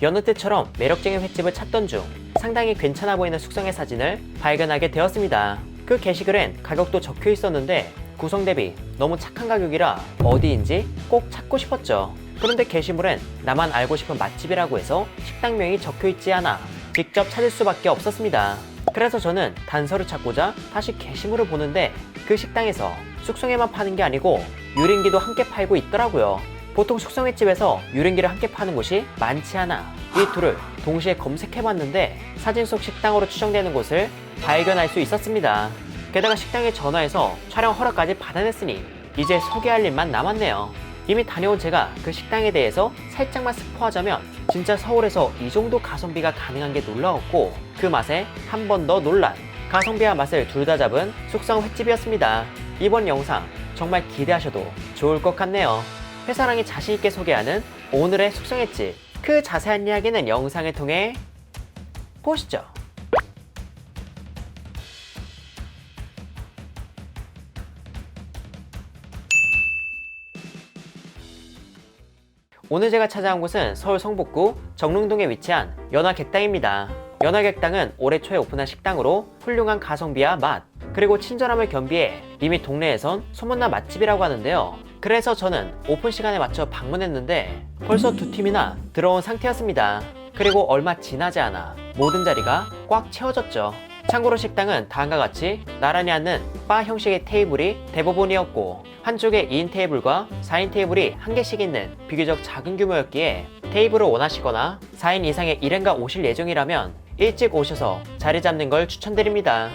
여느 때처럼 매력적인 횟집을 찾던 중 상당히 괜찮아 보이는 숙성의 사진을 발견하게 되었습니다. 그 게시글엔 가격도 적혀 있었는데 구성 대비 너무 착한 가격이라 어디인지 꼭 찾고 싶었죠. 그런데 게시물엔 나만 알고 싶은 맛집이라고 해서 식당명이 적혀 있지 않아 직접 찾을 수밖에 없었습니다. 그래서 저는 단서를 찾고자 다시 게시물을 보는데 그 식당에서 숙성회만 파는 게 아니고 유린기도 함께 팔고 있더라고요. 보통 숙성회집에서 유린기를 함께 파는 곳이 많지 않아 이 둘을 동시에 검색해봤는데 사진 속 식당으로 추정되는 곳을 발견할 수 있었습니다. 게다가 식당에 전화해서 촬영 허락까지 받아냈으니 이제 소개할 일만 남았네요. 이미 다녀온 제가 그 식당에 대해서 살짝만 스포하자면 진짜 서울에서 이 정도 가성비가 가능한 게 놀라웠고 그 맛에 한 번 더 놀란 가성비와 맛을 둘 다 잡은 숙성 횟집이었습니다. 이번 영상 정말 기대하셔도 좋을 것 같네요. 회사랑이 자신있게 소개하는 오늘의 숙성 횟집 그 자세한 이야기는 영상을 통해 보시죠. 오늘 제가 찾아온 곳은 서울 성북구 정릉동에 위치한 연화객당입니다. 연화객당은 올해 초에 오픈한 식당으로 훌륭한 가성비와 맛, 그리고 친절함을 겸비해 이미 동네에선 소문난 맛집이라고 하는데요. 그래서 저는 오픈 시간에 맞춰 방문했는데 벌써 두 팀이나 들어온 상태였습니다. 그리고 얼마 지나지 않아 모든 자리가 꽉 채워졌죠. 참고로 식당은 다음과 같이 나란히 앉는 바 형식의 테이블이 대부분이었고 한쪽에 2인 테이블과 4인 테이블이 한 개씩 있는 비교적 작은 규모였기에 테이블을 원하시거나 4인 이상의 일행가 오실 예정이라면 일찍 오셔서 자리 잡는 걸 추천드립니다.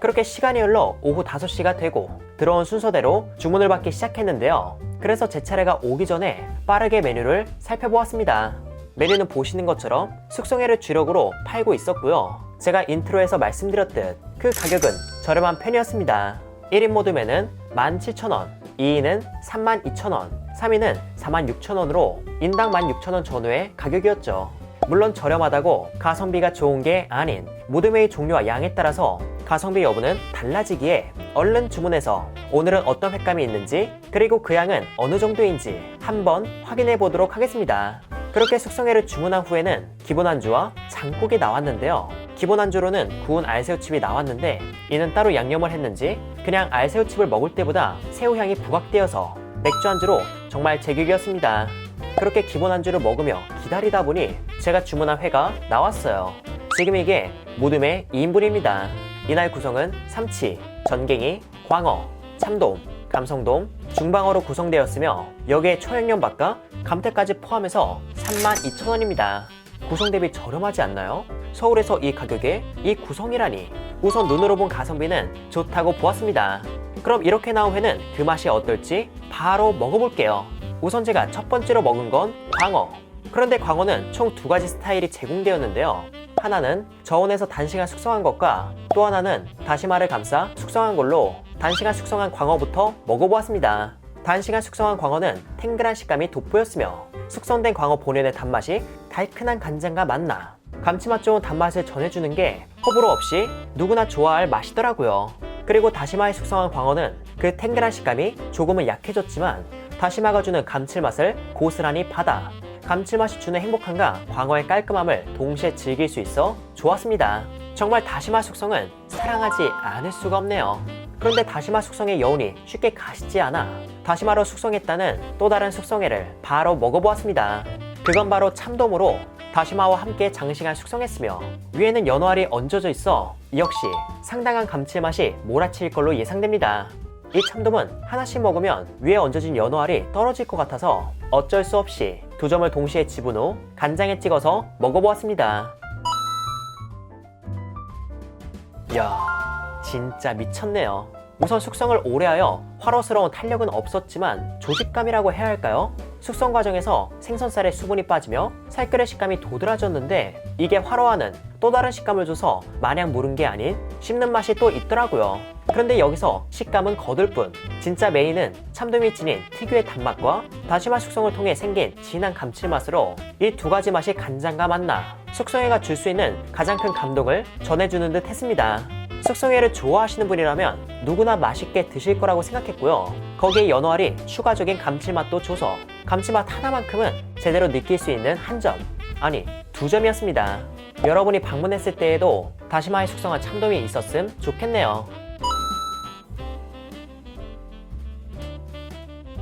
그렇게 시간이 흘러 오후 5시가 되고 들어온 순서대로 주문을 받기 시작했는데요. 그래서 제 차례가 오기 전에 빠르게 메뉴를 살펴보았습니다. 메뉴는 보시는 것처럼 숙성회를 주력으로 팔고 있었고요. 제가 인트로에서 말씀드렸듯 그 가격은 저렴한 편이었습니다. 1인 모듬에는 17,000원, 2인은 32,000원, 3인은 46,000원으로 인당 16,000원 전후의 가격이었죠. 물론 저렴하다고 가성비가 좋은 게 아닌 모듬회의 종류와 양에 따라서 가성비 여부는 달라지기에 얼른 주문해서 오늘은 어떤 횟감이 있는지 그리고 그 양은 어느 정도인지 한번 확인해 보도록 하겠습니다. 그렇게 숙성회를 주문한 후에는 기본 안주와 장국이 나왔는데요. 기본 안주로는 구운 알새우칩이 나왔는데 이는 따로 양념을 했는지 그냥 알새우칩을 먹을 때보다 새우향이 부각되어서 맥주 안주로 정말 제격이었습니다. 그렇게 기본 안주를 먹으며 기다리다 보니 제가 주문한 회가 나왔어요. 지금 이게 모둠의 2인분입니다. 이날 구성은 삼치, 전갱이, 광어, 참돔, 감성돔, 중방어로 구성되었으며 여기에 초양념밥과 감태까지 포함해서 32,000원입니다. 구성 대비 저렴하지 않나요? 서울에서 이 가격에 이 구성이라니 우선 눈으로 본 가성비는 좋다고 보았습니다. 그럼 이렇게 나온 회는 그 맛이 어떨지 바로 먹어볼게요. 우선 제가 첫 번째로 먹은 건 광어. 그런데 광어는 총 두 가지 스타일이 제공되었는데요. 하나는 저온에서 단시간 숙성한 것과 또 하나는 다시마를 감싸 숙성한 걸로 단시간 숙성한 광어부터 먹어보았습니다. 단시간 숙성한 광어는 탱글한 식감이 돋보였으며 숙성된 광어 본연의 단맛이 달큰한 간장과 맛나 감칠맛 좋은 단맛을 전해주는 게 호불호 없이 누구나 좋아할 맛이더라고요. 그리고 다시마에 숙성한 광어는 그 탱글한 식감이 조금은 약해졌지만 다시마가 주는 감칠맛을 고스란히 받아 감칠맛이 주는 행복함과 광어의 깔끔함을 동시에 즐길 수 있어 좋았습니다. 정말 다시마 숙성은 사랑하지 않을 수가 없네요. 그런데 다시마 숙성의 여운이 쉽게 가시지 않아 다시마로 숙성했다는 또 다른 숙성회를 바로 먹어보았습니다. 그건 바로 참돔으로 다시마와 함께 장시간 숙성했으며 위에는 연어알이 얹어져 있어 역시 상당한 감칠맛이 몰아칠 걸로 예상됩니다. 이 참돔은 하나씩 먹으면 위에 얹어진 연어알이 떨어질 것 같아서 어쩔 수 없이 두 점을 동시에 집은 후 간장에 찍어서 먹어보았습니다. 이야, 진짜 미쳤네요. 우선 숙성을 오래 하여 화로스러운 탄력은 없었지만 조직감이라고 해야 할까요? 숙성 과정에서 생선살의 수분이 빠지며 살결의 식감이 도드라졌는데 이게 화로와는 또 다른 식감을 줘서 마냥 무른 게 아닌 씹는 맛이 또 있더라고요. 그런데 여기서 식감은 거들 뿐 진짜 메인은 참돔이 지닌 특유의 단맛과 다시마 숙성을 통해 생긴 진한 감칠맛으로 이 두 가지 맛이 간장과 만나 숙성회가 줄 수 있는 가장 큰 감동을 전해주는 듯 했습니다. 숙성회를 좋아하시는 분이라면 누구나 맛있게 드실 거라고 생각했고요. 거기에 연어알이 추가적인 감칠맛도 줘서 감칠맛 하나만큼은 제대로 느낄 수 있는 한 점, 아니 두 점이었습니다. 여러분이 방문했을 때에도 다시마에 숙성한 참돔이 있었음 좋겠네요.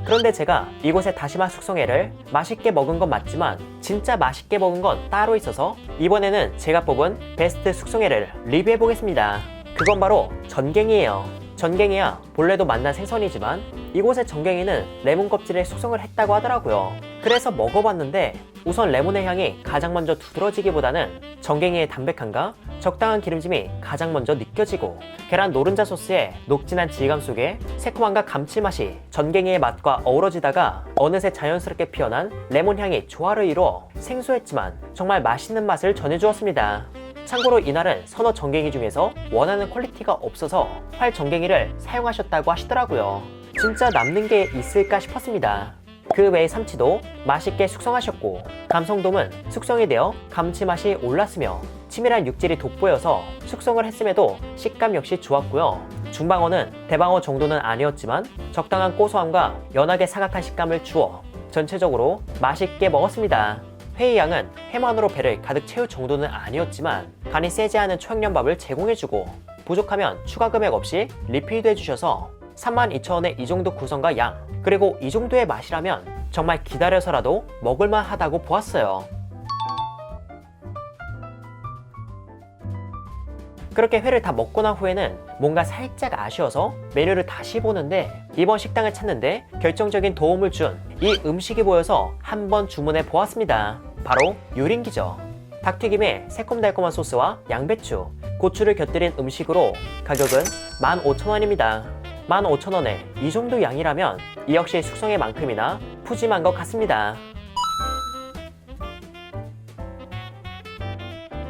그런데 제가 이곳의 다시마 숙성회를 맛있게 먹은 건 맞지만 진짜 맛있게 먹은 건 따로 있어서 이번에는 제가 뽑은 베스트 숙성회를 리뷰해 보겠습니다. 그건 바로 전갱이에요. 전갱이야 본래도 만난 생선이지만 이곳의 전갱이는 레몬 껍질에 숙성을 했다고 하더라고요. 그래서 먹어봤는데 우선 레몬의 향이 가장 먼저 두드러지기보다는 전갱이의 담백함과 적당한 기름짐이 가장 먼저 느껴지고 계란 노른자 소스의 녹진한 질감 속에 새콤함과 감칠맛이 전갱이의 맛과 어우러지다가 어느새 자연스럽게 피어난 레몬 향이 조화를 이루어 생소했지만 정말 맛있는 맛을 전해주었습니다. 참고로 이날은 선어 전갱이 중에서 원하는 퀄리티가 없어서 활 전갱이를 사용하셨다고 하시더라고요. 진짜 남는 게 있을까 싶었습니다. 그 외의 삼치도 맛있게 숙성하셨고 감성돔은 숙성이 되어 감칠맛이 올랐으며 치밀한 육질이 돋보여서 숙성을 했음에도 식감 역시 좋았고요. 중방어는 대방어 정도는 아니었지만 적당한 고소함과 연하게 사각한 식감을 주어 전체적으로 맛있게 먹었습니다. 회의 양은 회만으로 배를 가득 채울 정도는 아니었지만 간이 세지 않은 초양념밥을 제공해주고 부족하면 추가 금액 없이 리필도 해주셔서 32,000원의 이 정도 구성과 양 그리고 이 정도의 맛이라면 정말 기다려서라도 먹을만 하다고 보았어요. 그렇게 회를 다 먹고 난 후에는 뭔가 살짝 아쉬워서 메뉴를 다시 보는데 이번 식당을 찾는데 결정적인 도움을 준 이 음식이 보여서 한번 주문해 보았습니다. 바로 유린기죠. 닭튀김에 새콤달콤한 소스와 양배추, 고추를 곁들인 음식으로 가격은 15,000원입니다. 15,000원에 이 정도 양이라면 이 역시 숙성의 만큼이나 푸짐한 것 같습니다.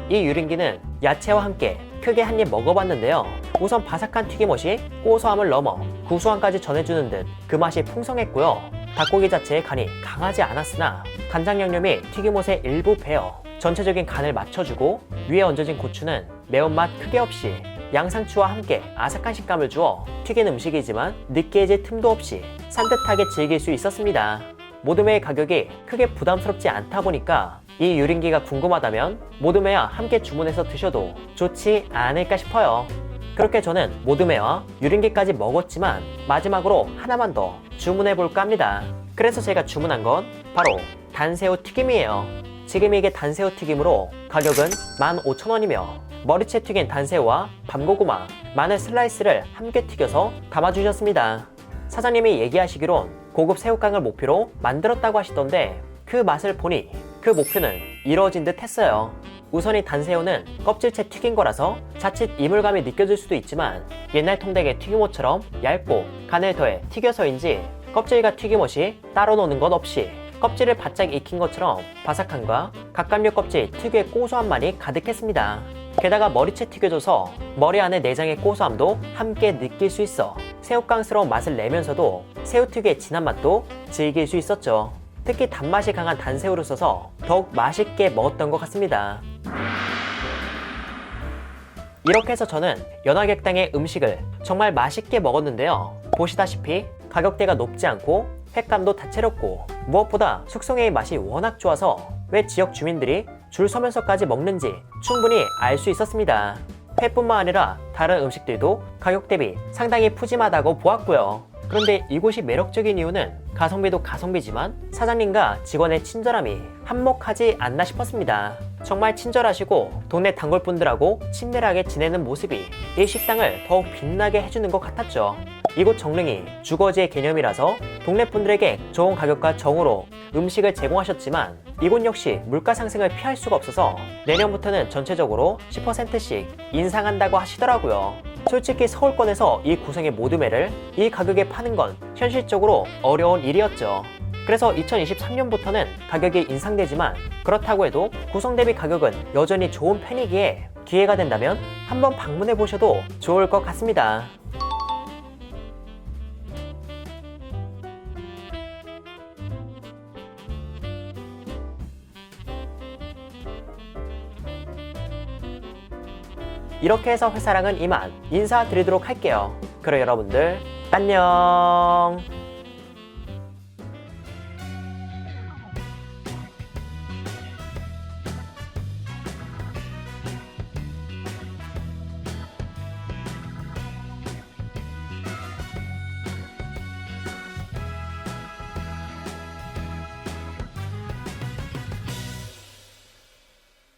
이 유린기는 야채와 함께 크게 한 입 먹어봤는데요. 우선 바삭한 튀김옷이 고소함을 넘어 구수함까지 전해주는 듯 그 맛이 풍성했고요. 닭고기 자체의 간이 강하지 않았으나 간장 양념이 튀김옷에 일부 배어 전체적인 간을 맞춰주고 위에 얹어진 고추는 매운맛 크게 없이 양상추와 함께 아삭한 식감을 주어 튀긴 음식이지만 느끼해질 틈도 없이 산뜻하게 즐길 수 있었습니다. 모듬회의 가격이 크게 부담스럽지 않다 보니까 이 유린기가 궁금하다면 모듬회와 함께 주문해서 드셔도 좋지 않을까 싶어요. 그렇게 저는 모듬회와 유린기까지 먹었지만 마지막으로 하나만 더 주문해 볼까 합니다. 그래서 제가 주문한 건 바로 단새우 튀김이에요. 지금 이게 단새우 튀김으로 가격은 15,000원이며 머리채 튀긴 단새우와 밤고구마, 마늘 슬라이스를 함께 튀겨서 담아주셨습니다. 사장님이 얘기하시기론 고급 새우깡을 목표로 만들었다고 하시던데 그 맛을 보니 그 목표는 이루어진 듯 했어요. 우선이 단새우는 껍질채 튀긴 거라서 자칫 이물감이 느껴질 수도 있지만 옛날 통닭의 튀김옷처럼 얇고 간을 더해 튀겨서인지 껍질과 튀김옷이 따로 노는 것 없이 껍질을 바짝 익힌 것처럼 바삭함과 각감류 껍질 특유의 고소한 맛이 가득했습니다. 게다가 머리채 튀겨져서 머리 안에 내장의 고소함도 함께 느낄 수 있어 새우깡스러운 맛을 내면서도 새우 특유의 진한 맛도 즐길 수 있었죠. 특히 단맛이 강한 단새우를 써서 더욱 맛있게 먹었던 것 같습니다. 이렇게 해서 저는 연화객당의 음식을 정말 맛있게 먹었는데요. 보시다시피 가격대가 높지 않고 횟감도 다채롭고 무엇보다 숙성회의 맛이 워낙 좋아서 왜 지역 주민들이 줄 서면서까지 먹는지 충분히 알 수 있었습니다. 회뿐만 아니라 다른 음식들도 가격 대비 상당히 푸짐하다고 보았고요. 그런데 이곳이 매력적인 이유는 가성비도 가성비지만 사장님과 직원의 친절함이 한몫하지 않나 싶었습니다. 정말 친절하시고 동네 단골분들하고 친밀하게 지내는 모습이 이 식당을 더욱 빛나게 해주는 것 같았죠. 이곳 정릉이 주거지의 개념이라서 동네 분들에게 좋은 가격과 정으로 음식을 제공하셨지만 이곳 역시 물가 상승을 피할 수가 없어서 내년부터는 전체적으로 10%씩 인상한다고 하시더라고요. 솔직히 서울권에서 이 구성의 모드매를 이 가격에 파는 건 현실적으로 어려운 일이었죠. 그래서 2023년부터는 가격이 인상되지만 그렇다고 해도 구성 대비 가격은 여전히 좋은 편이기에 기회가 된다면 한번 방문해 보셔도 좋을 것 같습니다. 이렇게 해서 회사랑은 이만 인사드리도록 할게요. 그럼 여러분들 안녕.